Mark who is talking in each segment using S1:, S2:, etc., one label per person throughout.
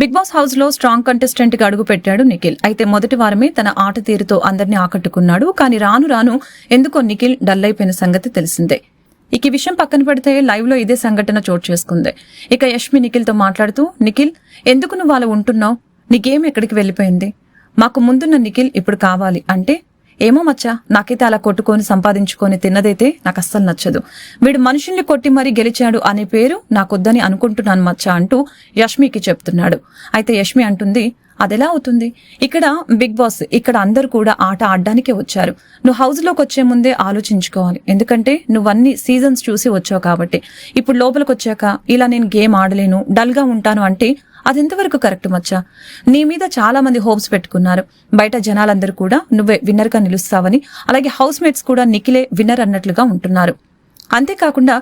S1: Big boss హౌస్లో strong కంటెస్టెంట్గా అడుగు పెట్టాడు నిఖిల్. అయితే మొదటి వారమే తన ఆట తీరుతో అందరినీ ఆకట్టుకున్నాడు. కానీ రాను రాను ఎందుకో నిఖిల్ డల్ అయిపోయిన సంగతి తెలిసిందే. ఇక విషయం పక్కన పెడితే లైవ్లో ఇదే సంఘటన చోటు చేసుకుంది. ఇక యష్మి నిఖిల్తో మాట్లాడుతూ నిఖిల్ ఎందుకు నువ్వు అలా ఉంటున్నావు? నీ గేమ్ ఎక్కడికి వెళ్ళిపోయింది? మాకు ముందున్న నిఖిల్ ఇప్పుడు కావాలి అంటే ఏమో మచ్చా నాకైతే అలా కొట్టుకొని సంపాదించుకొని తిన్నదైతే నాకు అస్సలు నచ్చదు. వీడు మనుషుల్ని కొట్టి మరీ గెలిచాడు అనే పేరు నాకొద్దని అనుకుంటున్నాను మచ్చా అంటూ యష్మికి చెప్తున్నాడు. అయితే యష్మి అంటుంది అదెలా అవుతుంది? ఇక్కడ బిగ్ బాస్ ఇక్కడ అందరూ కూడా ఆట ఆడడానికే వచ్చారు. నువ్వు హౌస్లోకి వచ్చే ముందే ఆలోచించుకోవాలి. ఎందుకంటే నువ్వన్నీ సీజన్స్ చూసి వచ్చావు కాబట్టి. ఇప్పుడు లోపలికి వచ్చాక ఇలా నేను గేమ్ ఆడలేను డల్గా ఉంటాను అంటే అది ఎంతవరకు కరెక్ట్ మచ్చా? నీ మీద చాలా మంది హోప్స్ పెట్టుకున్నారు. బయట జనాలందరూ కూడా నువ్వే విన్నర్గా నిలుస్తావని అలాగే హౌస్ మేట్స్ కూడా నిఖిలే విన్నర్ అన్నట్లుగా ఉంటున్నారు. అంతేకాకుండా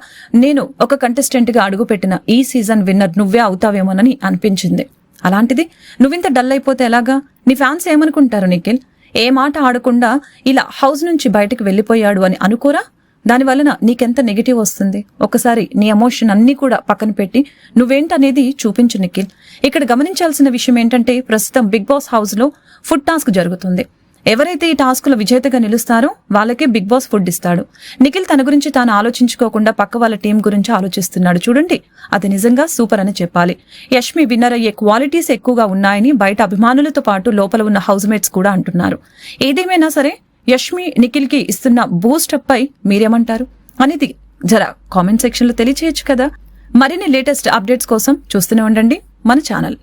S1: నేను ఒక కంటెస్టెంట్గా అడుగుపెట్టిన ఈ సీజన్ విన్నర్ నువ్వే అవుతావేమోనని అనిపించింది. అలాంటిది నువ్వింత డల్ అయిపోతే ఎలాగా? నీ ఫ్యాన్స్ ఏమనుకుంటారు నిఖిల్? ఏ మాట ఆడకుండా ఇలా హౌస్ నుంచి బయటకు వెళ్ళిపోయాడు అని అనుకోరా? దాని వలన నీకెంత నెగిటివ్ వస్తుంది? ఒకసారి నీ ఎమోషన్ అన్నీ కూడా పక్కన పెట్టి నువ్వేంటనేది చూపించు నిఖిల్. ఇక్కడ గమనించాల్సిన విషయం ఏంటంటే ప్రస్తుతం బిగ్ బాస్ హౌస్లో ఫుడ్ టాస్క్ జరుగుతుంది. ఎవరైతే ఈ టాస్కుల విజేతగా నిలుస్తారో వాళ్ళకే బిగ్ బాస్ ఫుడ్ ఇస్తాడు. నిఖిల్ తన గురించి తాను ఆలోచించుకోకుండా పక్క వాళ్ళ టీం గురించి ఆలోచిస్తున్నాడు చూడండి. అది నిజంగా సూపర్ అని చెప్పాలి. యష్మి విన్నర్ అయ్యే క్వాలిటీస్ ఎక్కువగా ఉన్నాయని బయట అభిమానులతో పాటు లోపల ఉన్న హౌస్ మేట్స్ కూడా అంటున్నారు. ఏదేమైనా సరే యష్మి నిఖిల్కి ఇస్తున్న బూస్ట్ అప్ పై మీరేమంటారు? అనేది జరా కామెంట్ సెక్షన్లో తెలియచేయచ్చు కదా. మరిన్ని లేటెస్ట్ అప్డేట్స్ కోసం చూస్తూనే ఉండండి మన ఛానల్.